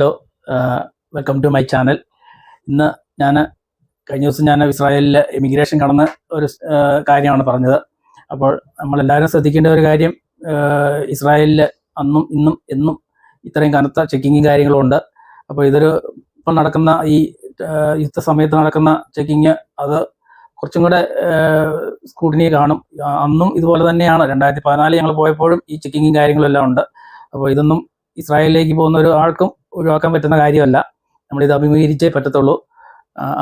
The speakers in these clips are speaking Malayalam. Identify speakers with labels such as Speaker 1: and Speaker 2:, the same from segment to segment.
Speaker 1: Hello welcome to my channel. ഇന്ന് ഞാൻ കഴിഞ്ഞ ദിവസം ഞാൻ ഇസ്രായേലിൽ ഇമിഗ്രേഷൻ കടന്ന് ഒരു കാര്യമാണ് പറഞ്ഞത്. അപ്പോൾ നമ്മളെല്ലാവരും ശ്രദ്ധിക്കേണ്ട ഒരു കാര്യം ഇസ്രായേലിൽ അന്നും ഇന്നും എന്നും ഇത്രയും കനത്ത ചെക്കിങ്ങും കാര്യങ്ങളും ഉണ്ട്. അപ്പോൾ ഇതൊരു ഇപ്പം നടക്കുന്ന ഈ യുദ്ധ സമയത്ത് നടക്കുന്ന ചെക്കിങ് അത് കുറച്ചും കൂടെ സ്കൂട്ടിനി കാണും. അന്നും ഇതുപോലെ തന്നെയാണ്. രണ്ടായിരത്തി പതിനാല് ഞങ്ങൾ പോയപ്പോഴും ഈ ചെക്കിങ്ങും കാര്യങ്ങളും എല്ലാം ഉണ്ട്. അപ്പോൾ ഇതൊന്നും ഇസ്രായേലിലേക്ക് പോകുന്ന ഒരു ആൾക്കും ഒഴിവാക്കാൻ പറ്റുന്ന കാര്യമല്ല. നമ്മളിത് അഭിമുഖീകരിച്ചേ പറ്റത്തുള്ളൂ.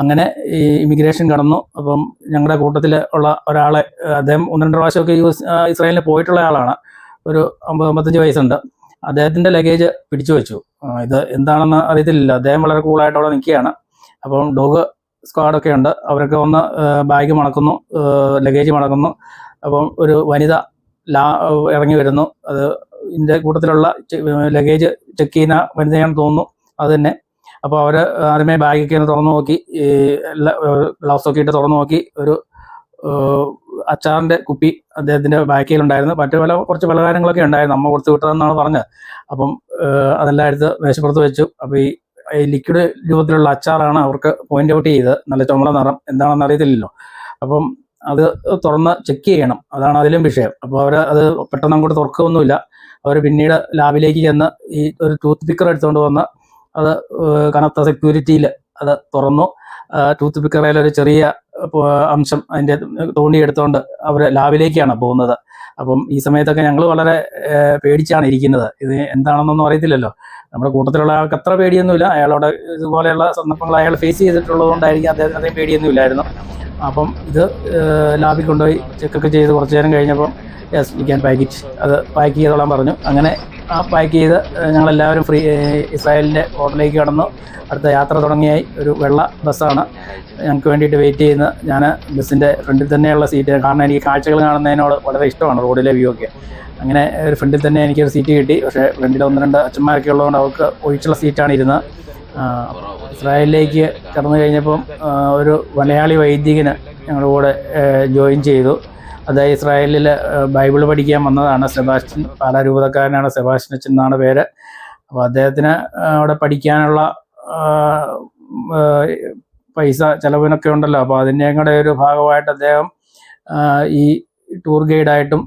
Speaker 1: അങ്ങനെ ഈ ഇമിഗ്രേഷൻ കടന്നു. അപ്പം ഞങ്ങളുടെ കൂട്ടത്തിൽ ഉള്ള ഒരാളെ അദ്ദേഹം ഒന്ന് രണ്ട് പ്രാവശ്യമൊക്കെ യു എസ് ഇസ്രായേലിൽ പോയിട്ടുള്ള ആളാണ്. ഒരു അമ്പത് അമ്പത്തഞ്ച് വയസ്സുണ്ട്. അദ്ദേഹത്തിന്റെ ലഗേജ് പിടിച്ചു വെച്ചു. ഇത് എന്താണെന്ന് അറിയത്തില്ല. അദ്ദേഹം വളരെ കൂളായിട്ട് അവിടെ നിൽക്കുകയാണ്. അപ്പം ഡോഗ് സ്ക്വാഡൊക്കെ ഉണ്ട്. അവരൊക്കെ വന്ന് ബാഗ് മണക്കുന്നു ലഗേജ് മണക്കുന്നു. അപ്പം ഒരു വനിത ലാ ഇറങ്ങി വരുന്നു. അത് ഇതിന്റെ കൂട്ടത്തിലുള്ള ലഗേജ് ചെക്ക് ചെയ്യുന്ന വനിതയാണെന്ന് തോന്നുന്നു. അത് തന്നെ. അപ്പോൾ അവർ ആദ്യമേ ബാഗൊക്കെ ഒന്ന് തുറന്നു നോക്കി എല്ലാ ഗ്ലൗസ് ഒക്കെ ഇട്ട് തുറന്നു നോക്കി. ഒരു അച്ചാറിന്റെ കുപ്പി അദ്ദേഹത്തിന്റെ ബാക്കിയിലുണ്ടായിരുന്നു മറ്റു പല കുറച്ച് പലഹാരങ്ങളൊക്കെ ഉണ്ടായിരുന്നു. നമ്മൾ കൊടുത്തു വിട്ടതെന്നാണ് പറഞ്ഞത്. അപ്പം അതെല്ലാം എടുത്ത് മേശപ്പുറത്ത് വെച്ചു. അപ്പോൾ ഈ ലിക്വിഡ് രൂപത്തിലുള്ള അച്ചാറാണ് അവർക്ക് പോയിന്റ് ഔട്ട് ചെയ്ത് നല്ല ചുമല നിറം. എന്താണെന്ന് അറിയത്തില്ലല്ലോ. അപ്പം അത് തുറന്ന് ചെക്ക് ചെയ്യണം. അതാണ് അതിലും വിഷയം. അപ്പോൾ അവർ അത് പെട്ടെന്ന് അങ്ങോട്ട് തുറക്കുകയൊന്നുമില്ല. അവർ പിന്നീട് ലാബിലേക്ക് ചെന്ന് ഈ ഒരു ടൂത്ത് പിക്കർ എടുത്തുകൊണ്ട് വന്ന് അത് കനത്ത സെക്യൂരിറ്റിയിൽ അത് തുറന്നു. ടൂത്ത് പിക്കറയിൽ ഒരു ചെറിയ അംശം അതിന്റെ തോണ്ടി എടുത്തുകൊണ്ട് അവർ ലാബിലേക്കാണ് പോകുന്നത്. അപ്പം ഈ സമയത്തൊക്കെ ഞങ്ങൾ വളരെ പേടിച്ചാണ് ഇരിക്കുന്നത്. ഇത് എന്താണെന്നൊന്നും അറിയത്തില്ലല്ലോ. നമ്മുടെ കൂട്ടത്തിലുള്ള ആൾക്ക് അത്ര പേടിയൊന്നുമില്ല. അയാളോട് ഇതുപോലെയുള്ള സന്ദർഭങ്ങൾ അയാൾ ഫേസ് ചെയ്തിട്ടുള്ളത് കൊണ്ടായിരിക്കും അദ്ദേഹത്തിന് അത്രയും പേടിയൊന്നുമില്ലായിരുന്നു. അപ്പം ഇത് ലാബിൽ കൊണ്ടുപോയി ചെക്കൊക്കെ ചെയ്ത് കുറച്ച് നേരം കഴിഞ്ഞപ്പം yes we can pack it അത് പാക്ക് ചെയ്തോളാൻ പറഞ്ഞു. അങ്ങനെ ആ പാക്ക് ചെയ്ത് ഞങ്ങളെല്ലാവരും ഫ്രീ ഇസ്രായേലിന്റെ ഹോട്ടലിലേക്ക് കടന്നു. അടുത്ത യാത്ര തുടങ്ങിയായി. ഒരു വെള്ള ബസ്സാണ്. ഞങ്ങൾക്ക് വേണ്ടിയിട്ട് വെയിറ്റ് ചെയ്യുന്ന ഞാൻ ബസ്സിന്റെ ഫ്രണ്ടിൽ തന്നെയുള്ള സീറ്റ് കാരണം എനിക്ക് കാഴ്ചകൾ കാണുന്നതിനോട് വളരെ ഇഷ്ടമാണ് റോഡിലെ വ്യൂ ഒക്കെ. അങ്ങനെ ഒരു ഫ്രണ്ടിൽ തന്നെ എനിക്കൊരു സീറ്റ് കിട്ടി. പക്ഷേ ഫ്രണ്ടിൽ ഒന്ന് രണ്ട് അച്ഛന്മാരൊക്കെ ഉള്ളതുകൊണ്ട് അവർക്ക് ഒഴിച്ചുള്ള സീറ്റാണ് ഇരുന്നത്. ഇസ്രായേലിലേക്ക് കടന്നു കഴിഞ്ഞപ്പം ഒരു മലയാളി വൈദികന് ഞങ്ങളുടെ കൂടെ ജോയിൻ ചെയ്തു. അതായത് ഇസ്രായേലിൽ ബൈബിൾ പഠിക്കാൻ വന്നതാണ് സെബാസ്റ്റ്യൻ പാലാരൂപതക്കാരനാണ് സെബാസ്റ്റ്യൻ അച്ഛൻ എന്നാണ് പേര്. അപ്പോൾ അദ്ദേഹത്തിന് അവിടെ പഠിക്കാനുള്ള പൈസ ചിലവിനൊക്കെ ഉണ്ടല്ലോ. അപ്പോൾ അതിന്റെയും കൂടെ ഒരു ഭാഗമായിട്ട് അദ്ദേഹം ഈ ടൂർ ഗൈഡായിട്ടും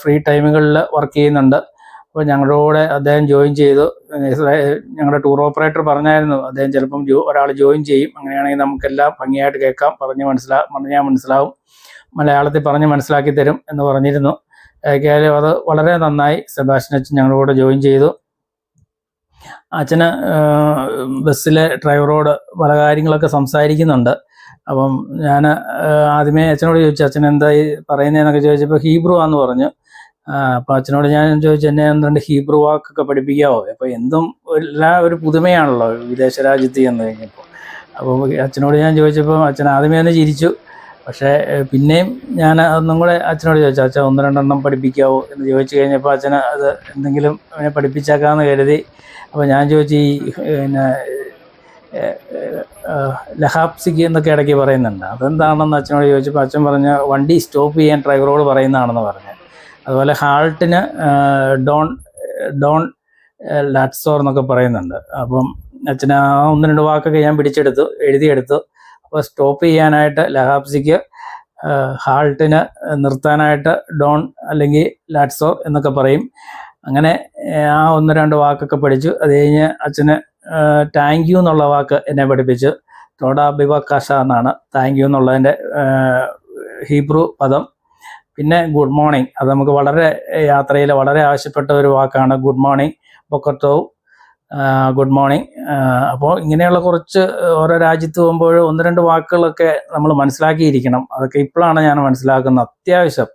Speaker 1: ഫ്രീ ടൈമുകളിൽ വർക്ക് ചെയ്യുന്നുണ്ട്. അപ്പോൾ ഞങ്ങളുടെ അദ്ദേഹം ജോയിൻ ചെയ്തു. ഞങ്ങളുടെ ടൂർ ഓപ്പറേറ്റർ പറഞ്ഞായിരുന്നു അദ്ദേഹം ചിലപ്പം ഒരാൾ ജോയിൻ ചെയ്യും. അങ്ങനെയാണെങ്കിൽ നമുക്കെല്ലാം ഭംഗിയായിട്ട് കേൾക്കാം. പറഞ്ഞ് മനസ്സിലാ പറഞ്ഞാൽ മനസ്സിലാവും. മലയാളത്തിൽ പറഞ്ഞ് മനസ്സിലാക്കി തരും എന്ന് പറഞ്ഞിരുന്നു. ഏതായാലും അത് വളരെ നന്നായി സെബാസ്റ്റ്യൻ അച്ഛൻ ഞങ്ങളുടെ ജോയിൻ ചെയ്തു. അച്ഛന് ബസ്സിലെ ഡ്രൈവറോട് പല കാര്യങ്ങളൊക്കെ സംസാരിക്കുന്നുണ്ട്. അപ്പം ഞാൻ ആദ്യമേ അച്ഛനോട് ചോദിച്ചു അച്ഛൻ എന്തായി പറയുന്നതെന്നൊക്കെ ചോദിച്ചപ്പോൾ ഹീബ്രു ആന്ന് പറഞ്ഞു. ആ, അപ്പോൾ അച്ഛനോട് ഞാൻ ചോദിച്ചു എന്നെ ഒന്ന് രണ്ട് ഹീബ്രു വാക്കൊക്കെ പഠിപ്പിക്കാവോ? അപ്പൊ എന്തും എല്ലാ ഒരു പുതുമയാണല്ലോ വിദേശ രാജ്യത്ത് ചെന്ന് കഴിഞ്ഞപ്പോൾ അപ്പോൾ അച്ഛനോട് ഞാൻ ചോദിച്ചപ്പോൾ അച്ഛൻ ആദ്യമേ തന്നെ ചിരിച്ചു. പക്ഷേ പിന്നെയും ഞാൻ ഒന്നും കൂടെ അച്ഛനോട് ചോദിച്ചു അച്ഛൻ ഒന്ന് രണ്ടെണ്ണം പഠിപ്പിക്കാവോ? എന്ന് ചോദിച്ചു കഴിഞ്ഞപ്പോൾ അച്ഛന് അത് എന്തെങ്കിലും അവനെ പഠിപ്പിച്ചേക്കാമെന്ന് കരുതി. അപ്പോൾ ഞാൻ ചോദിച്ചു ഈ പിന്നെ ലഹാപ്സിക്ക് എന്നൊക്കെ ഇടയ്ക്ക് പറയുന്നുണ്ട്. അതെന്താണെന്ന് അച്ഛനോട് ചോദിച്ചപ്പോൾ അച്ഛൻ പറഞ്ഞ വണ്ടി സ്റ്റോപ്പ് ചെയ്യാൻ ഡ്രൈവറോട് പറയുന്നതാണെന്ന് പറഞ്ഞു. അതുപോലെ ഹാൾട്ടിന് ഡോൺ ഡോൺ ലാറ്റ്സോർ എന്നൊക്കെ പറയുന്നുണ്ട്. അപ്പം അച്ഛന് ആ ഒന്ന് രണ്ട് വാക്കൊക്കെ ഞാൻ പിടിച്ചെടുത്തു എഴുതിയെടുത്തു. അപ്പോൾ സ്റ്റോപ്പ് ചെയ്യാനായിട്ട് ലഹാബ്സിക്ക് ഹാൾട്ടിന് നിർത്താനായിട്ട് ഡോൺ അല്ലെങ്കിൽ ലാറ്റ്സോർ എന്നൊക്കെ പറയും. അങ്ങനെ ആ ഒന്ന് രണ്ട് വാക്കൊക്കെ പഠിച്ചു. അത് കഴിഞ്ഞ് അച്ഛന് താങ്ക് യു എന്നുള്ള വാക്ക് എന്നെ പഠിപ്പിച്ചു. ടോഡ ബിവക്കാഷ എന്നാണ്. താങ്ക് യു എന്നുള്ളതിന്റെ ഹീബ്രു പദം. പിന്നെ ഗുഡ് മോർണിംഗ് അത് നമുക്ക് വളരെ യാത്രയിൽ വളരെ ആവശ്യപ്പെട്ട ഒരു വാക്കാണ് ഗുഡ് മോർണിംഗ് പൊക്കത്തോ ഗുഡ് മോർണിംഗ് അപ്പോൾ ഇങ്ങനെയുള്ള കുറച്ച് ഓരോ രാജ്യത്ത് പോകുമ്പോൾ ഒന്ന് രണ്ട് വാക്കുകളൊക്കെ നമ്മൾ മനസ്സിലാക്കിയിരിക്കണം. അതൊക്കെ ഇപ്പോഴാണ് ഞാൻ മനസ്സിലാക്കുന്നത്. അത്യാവശ്യം.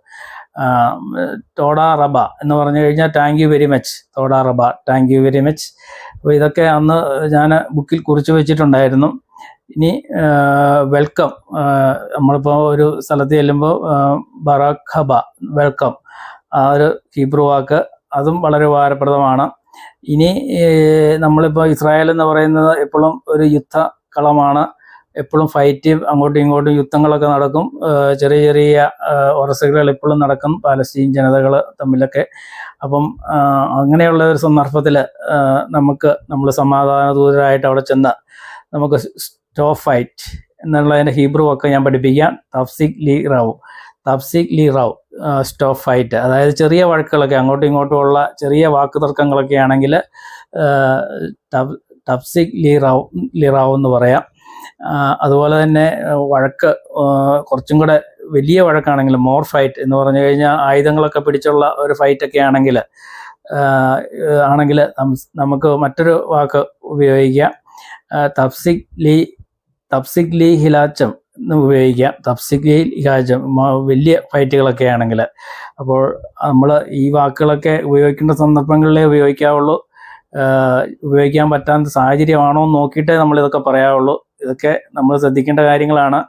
Speaker 1: ടോഡ റബ എന്ന് പറഞ്ഞു കഴിഞ്ഞാൽ താങ്ക് യു വെരി മച്ച് ടോഡ റബ താങ്ക് യു വെരി മച്ച് അപ്പോൾ ഇതൊക്കെ അന്ന് ഞാൻ ബുക്കിൽ കുറിച്ച് വെച്ചിട്ടുണ്ടായിരുന്നു. ഇനി വെൽക്കം നമ്മളിപ്പോൾ ഒരു സ്ഥലത്ത് ചെല്ലുമ്പോൾ ബറാഖബ വെൽക്കം ആ ഒരു ഹീബ്രു വാക്ക് അതും വളരെ ഉപകാരപ്രദമാണ്. ഇനി നമ്മളിപ്പോൾ ഇസ്രായേൽ എന്ന് പറയുന്നത് എപ്പോഴും ഒരു യുദ്ധ കളമാണ് എപ്പോഴും ഫൈറ്റ് അങ്ങോട്ടും ഇങ്ങോട്ടും യുദ്ധങ്ങളൊക്കെ നടക്കും. ചെറിയ ചെറിയ ഉറസുകൾ എപ്പോഴും നടക്കും പാലസ്തീൻ ജനതകൾ തമ്മിലൊക്കെ. അപ്പം അങ്ങനെയുള്ള ഒരു സന്ദർഭത്തിൽ നമുക്ക് നമ്മൾ സമാധാന ദൂതരായിട്ട് അവിടെ ചെന്ന് നമുക്ക് സ്റ്റോപ്പ് ഫൈറ്റ് എന്നുള്ളതിന്റെ ഹീബ്രു ഒക്കെ ഞാൻ പഠിപ്പിക്കാം. തഫ്സിക് ലി റാവു തഫ്സിക് ലി റാവു സ്റ്റോഫൈറ്റ് ഫൈറ്റ് അതായത് ചെറിയ വഴക്കുകളൊക്കെ അങ്ങോട്ടും ഇങ്ങോട്ടും ഉള്ള ചെറിയ വാക്ക് തർക്കങ്ങളൊക്കെ ആണെങ്കിൽ തഫ്സിഖ് ലി റാവു ലി റാവു എന്ന് പറയാം. അതുപോലെ തന്നെ വഴക്ക് കുറച്ചും കൂടെ വലിയ വഴക്കാണെങ്കിൽ മോർ ഫൈറ്റ് എന്ന് പറഞ്ഞു കഴിഞ്ഞാൽ ആയുധങ്ങളൊക്കെ പിടിച്ചുള്ള ഒരു ഫൈറ്റൊക്കെ ആണെങ്കിൽ ആണെങ്കിൽ നമുക്ക് മറ്റൊരു വാക്ക് ഉപയോഗിക്കാം. തഫ്സിക് ലീ തഫ്സിക് ലീ ഹിലാച്ചം ഉപയോഗിക്കാം. തഫ്സിക് ലീ ഹിലാച്ചം വലിയ ഫൈറ്റുകളൊക്കെ ആണെങ്കിൽ. അപ്പോൾ നമ്മൾ ഈ വാക്കുകളൊക്കെ ഉപയോഗിക്കേണ്ട സന്ദർഭങ്ങളിലേ ഉപയോഗിക്കാവുള്ളൂ. ഉപയോഗിക്കാൻ പറ്റാത്ത സാഹചര്യമാണോ എന്ന് നോക്കിയിട്ടേ നമ്മൾ ഇതൊക്കെ പറയാവുള്ളൂ. ഇതൊക്കെ നമ്മൾ ശ്രദ്ധിക്കേണ്ട കാര്യങ്ങളാണ്.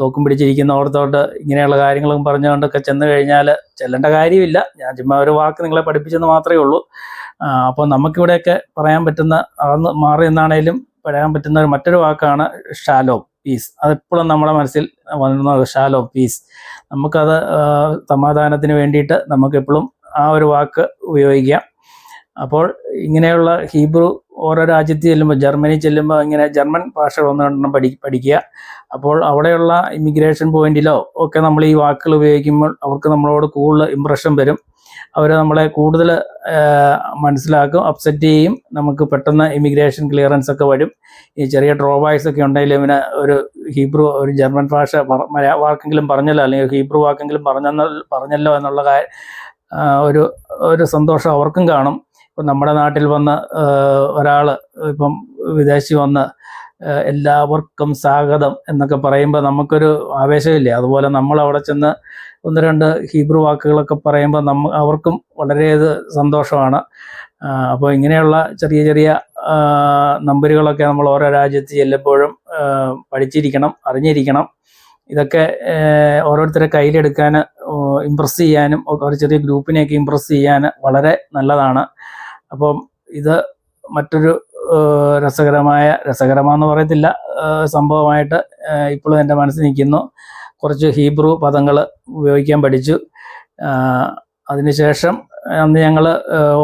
Speaker 1: തോക്കും പിടിച്ചിരിക്കുന്ന ഓർത്തോട്ട് ഇങ്ങനെയുള്ള കാര്യങ്ങളും പറഞ്ഞുകൊണ്ടൊക്കെ ചെന്ന് കഴിഞ്ഞാൽ ചെല്ലേണ്ട കാര്യമില്ല. ഞാൻ ചുമ്മാ ഒരു വാക്ക് നിങ്ങളെ പഠിപ്പിച്ചെന്ന് മാത്രമേ ഉള്ളൂ. അപ്പോൾ നമുക്കിവിടെയൊക്കെ പറയാൻ പറ്റുന്ന അന്ന് മാറി എന്നാണേലും പറയാൻ പറ്റുന്ന ഒരു മറ്റൊരു വാക്കാണ് ഷാലോ പീസ് അതെപ്പോഴും നമ്മുടെ മനസ്സിൽ വന്ന ഷാലോ പീസ് നമുക്കത് സമാധാനത്തിന് വേണ്ടിയിട്ട് നമുക്കെപ്പോഴും ആ ഒരു വാക്ക് ഉപയോഗിക്കാം. അപ്പോൾ ഇങ്ങനെയുള്ള ഹീബ്രു ഓരോ രാജ്യത്ത് ചെല്ലുമ്പോൾ ജർമ്മനി ചെല്ലുമ്പോൾ ഇങ്ങനെ ജർമ്മൻ ഭാഷ ഒന്ന് രണ്ടെണ്ണം പഠി പഠിക്കുക. അപ്പോൾ അവിടെയുള്ള ഇമിഗ്രേഷൻ പോയിന്റിലോ ഒക്കെ നമ്മൾ ഈ വാക്കുകൾ ഉപയോഗിക്കുമ്പോൾ അവർക്ക് നമ്മളോട് കൂടുതൽ ഇമ്പ്രഷൻ വരും. അവർ നമ്മളെ കൂടുതൽ മനസ്സിലാക്കും അപ്സെറ്റ് ചെയ്യും. നമുക്ക് പെട്ടെന്ന് ഇമിഗ്രേഷൻ ക്ലിയറൻസ് ഒക്കെ വരും. ഈ ചെറിയ ഡ്രോബാക്സ് ഒക്കെ ഉണ്ടെങ്കിൽ ഇവന് ഒരു ഹീബ്രു ഒരു ജർമ്മൻ ഭാഷ വാക്കെങ്കിലും പറഞ്ഞല്ലോ അല്ലെങ്കിൽ ഹീബ്രു വാക്കെങ്കിലും പറഞ്ഞെന്ന പറഞ്ഞല്ലോ എന്നുള്ള ഒരു ഒരു സന്തോഷം അവർക്കും കാണും. ഇപ്പം നമ്മുടെ നാട്ടിൽ വന്ന് ഒരാൾ ഇപ്പം വിദേശി വന്ന് എല്ലാവർക്കും സ്വാഗതം എന്നൊക്കെ പറയുമ്പോൾ നമുക്കൊരു ആവേശമില്ലേ? അതുപോലെ നമ്മൾ അവിടെ ചെന്ന് ഒന്ന് രണ്ട് ഹീബ്രു വാക്കുകളൊക്കെ പറയുമ്പോൾ നമ്മ അവർക്കും വളരെ സന്തോഷമാണ്. അപ്പോൾ ഇങ്ങനെയുള്ള ചെറിയ ചെറിയ നമ്പരുകളൊക്കെ നമ്മൾ ഓരോ രാജ്യത്ത് ചെല്ലുമ്പോഴും പഠിച്ചിരിക്കണം അറിഞ്ഞിരിക്കണം. ഇതൊക്കെ ഓരോരുത്തരെ കയ്യിലെടുക്കാൻ ഇമ്പ്രസ് ചെയ്യാനും ഒരു ചെറിയ ഗ്രൂപ്പിനെയൊക്കെ ഇമ്പ്രസ് ചെയ്യാൻ വളരെ നല്ലതാണ്. അപ്പം ഇത് മറ്റൊരു രസകരമായ രസകരമാണെന്ന് പറയത്തില്ല. സംഭവമായിട്ട് ഇപ്പോഴും എന്റെ മനസ്സിൽ നിൽക്കുന്നു. കുറച്ച് ഹീബ്രു പദങ്ങൾ ഉപയോഗിക്കാൻ പഠിച്ചു. അതിനുശേഷം അന്ന് ഞങ്ങൾ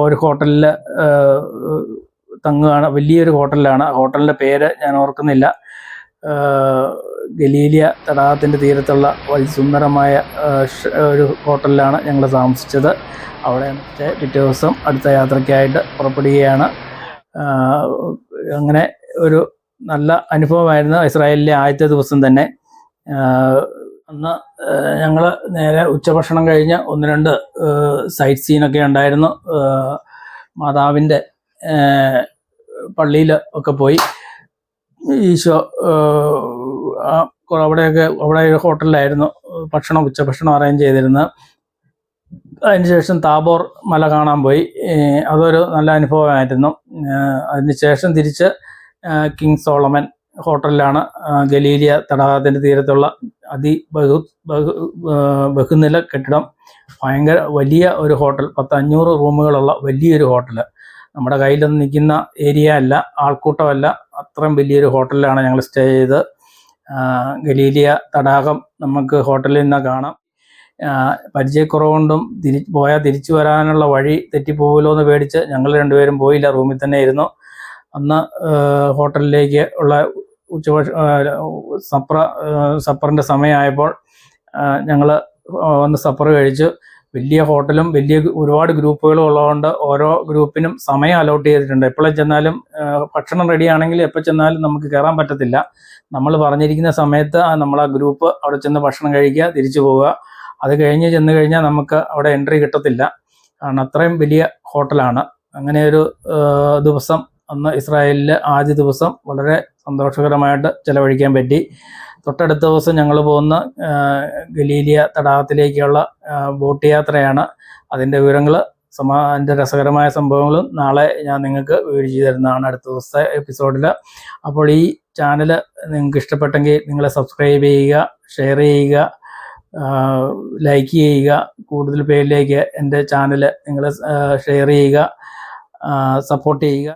Speaker 1: ഒരു ഹോട്ടലിൽ തങ്ങുകയാണ് വലിയൊരു ഹോട്ടലിലാണ്. ഹോട്ടലിന്റെ പേര് ഞാൻ ഓർക്കുന്നില്ല. ഗലീലിയ തടാകത്തിന്റെ തീരത്തുള്ള സുന്ദരമായ ഒരു ഹോട്ടലിലാണ് ഞങ്ങൾ താമസിച്ചത്. അവിടെ പിറ്റേ ദിവസം അടുത്ത യാത്രയ്ക്കായിട്ട് പുറപ്പെടുകയാണ്. അങ്ങനെ ഒരു നല്ല അനുഭവമായിരുന്നു ഇസ്രായേലിലെ ആദ്യത്തെ ദിവസം തന്നെ. അന്ന് ഞങ്ങൾ നേരെ ഉച്ചഭക്ഷണം കഴിഞ്ഞ് ഒന്ന് രണ്ട് സൈറ്റ് സീനൊക്കെ ഉണ്ടായിരുന്നു. മാതാവിന്റെ പള്ളിയിൽ ഒക്കെ പോയി. ഈശോ അവിടെയൊക്കെ അവിടെ ഒരു ഹോട്ടലിലായിരുന്നു ഭക്ഷണം ഉച്ചഭക്ഷണം അറേഞ്ച് ചെയ്തിരുന്നത്. അതിനുശേഷം താബോർ മല കാണാൻ പോയി. അതൊരു നല്ല അനുഭവമായിരുന്നു. അതിനുശേഷം തിരിച്ച് കിങ് സോളമൻ ഹോട്ടലിലാണ് ഗലീലിയ തടാകത്തിന്റെ തീരത്തുള്ള അതി ബഹു ബഹു ബഹുനില കെട്ടിടം. ഭയങ്കര വലിയ ഒരു ഹോട്ടൽ പത്ത് അഞ്ഞൂറ് റൂമുകളുള്ള വലിയൊരു ഹോട്ടൽ നമ്മുടെ കയ്യിലൊന്നും നിൽക്കുന്ന ഏരിയ അല്ല ആൾക്കൂട്ടമല്ല. അത്രയും വലിയൊരു ഹോട്ടലിലാണ് ഞങ്ങൾ സ്റ്റേ ചെയ്ത് ഗലീലിയ തടാകം നമുക്ക് ഹോട്ടലിൽ നിന്ന് കാണാം. പരിചയക്കുറവുകൊണ്ടും തിരി പോയാൽ തിരിച്ചു വരാനുള്ള വഴി തെറ്റിപ്പോകുമല്ലോ എന്ന് പേടിച്ച് ഞങ്ങൾ രണ്ടുപേരും പോയില്ല റൂമിൽ തന്നെ ഇരുന്നു. അന്ന് ഹോട്ടലിലേക്ക് ഉള്ള ഉച്ചഭക്ഷ സപ്ര സപ്പറിന്റെ സമയമായപ്പോൾ ഞങ്ങൾ വന്ന് സപ്പർ കഴിച്ചു. വലിയ ഹോട്ടലും വലിയ ഒരുപാട് ഗ്രൂപ്പുകളും ഉള്ളതുകൊണ്ട് ഓരോ ഗ്രൂപ്പിനും സമയം അലോട്ട് ചെയ്തിട്ടുണ്ട്. എപ്പോഴും ചെന്നാലും ഭക്ഷണം റെഡി ആണെങ്കിൽ എപ്പോൾ ചെന്നാലും നമുക്ക് കയറാൻ പറ്റത്തില്ല. നമ്മൾ പറഞ്ഞിരിക്കുന്ന സമയത്ത് നമ്മൾ ആ ഗ്രൂപ്പ് അവിടെ ചെന്ന് ഭക്ഷണം കഴിക്കുക തിരിച്ചു പോവുക. അത് കഴിഞ്ഞ് ചെന്ന് കഴിഞ്ഞാൽ നമുക്ക് അവിടെ എൻട്രി കിട്ടത്തില്ല. കാരണം അത്രയും വലിയ ഹോട്ടലാണ്. അങ്ങനെ ഒരു ദിവസം അന്ന് ഇസ്രായേലിൽ ആദ്യ ദിവസം വളരെ സന്തോഷകരമായിട്ട് ചിലവഴിക്കാൻ പറ്റി. തൊട്ടടുത്ത ദിവസം ഞങ്ങൾ പോകുന്ന ഗലീലിയ തടാകത്തിലേക്കുള്ള ബോട്ട് യാത്രയാണ്. അതിന്റെ വിവരങ്ങൾ സമാ അതിന്റെ രസകരമായ സംഭവങ്ങളും നാളെ ഞാൻ നിങ്ങൾക്ക് വിവരിച്ചു തരുന്നതാണ് അടുത്ത ദിവസത്തെ എപ്പിസോഡിൽ അപ്പോൾ ഈ ചാനൽ നിങ്ങൾക്ക് ഇഷ്ടപ്പെട്ടെങ്കിൽ നിങ്ങളെ സബ്സ്ക്രൈബ് ചെയ്യുക ഷെയർ ചെയ്യുക ലൈക്ക് ചെയ്യുക കൂടുതൽ പേരിലേക്ക് എന്റെ ചാനൽ നിങ്ങൾ ഷെയർ ചെയ്യുക സപ്പോർട്ട് ചെയ്യുക.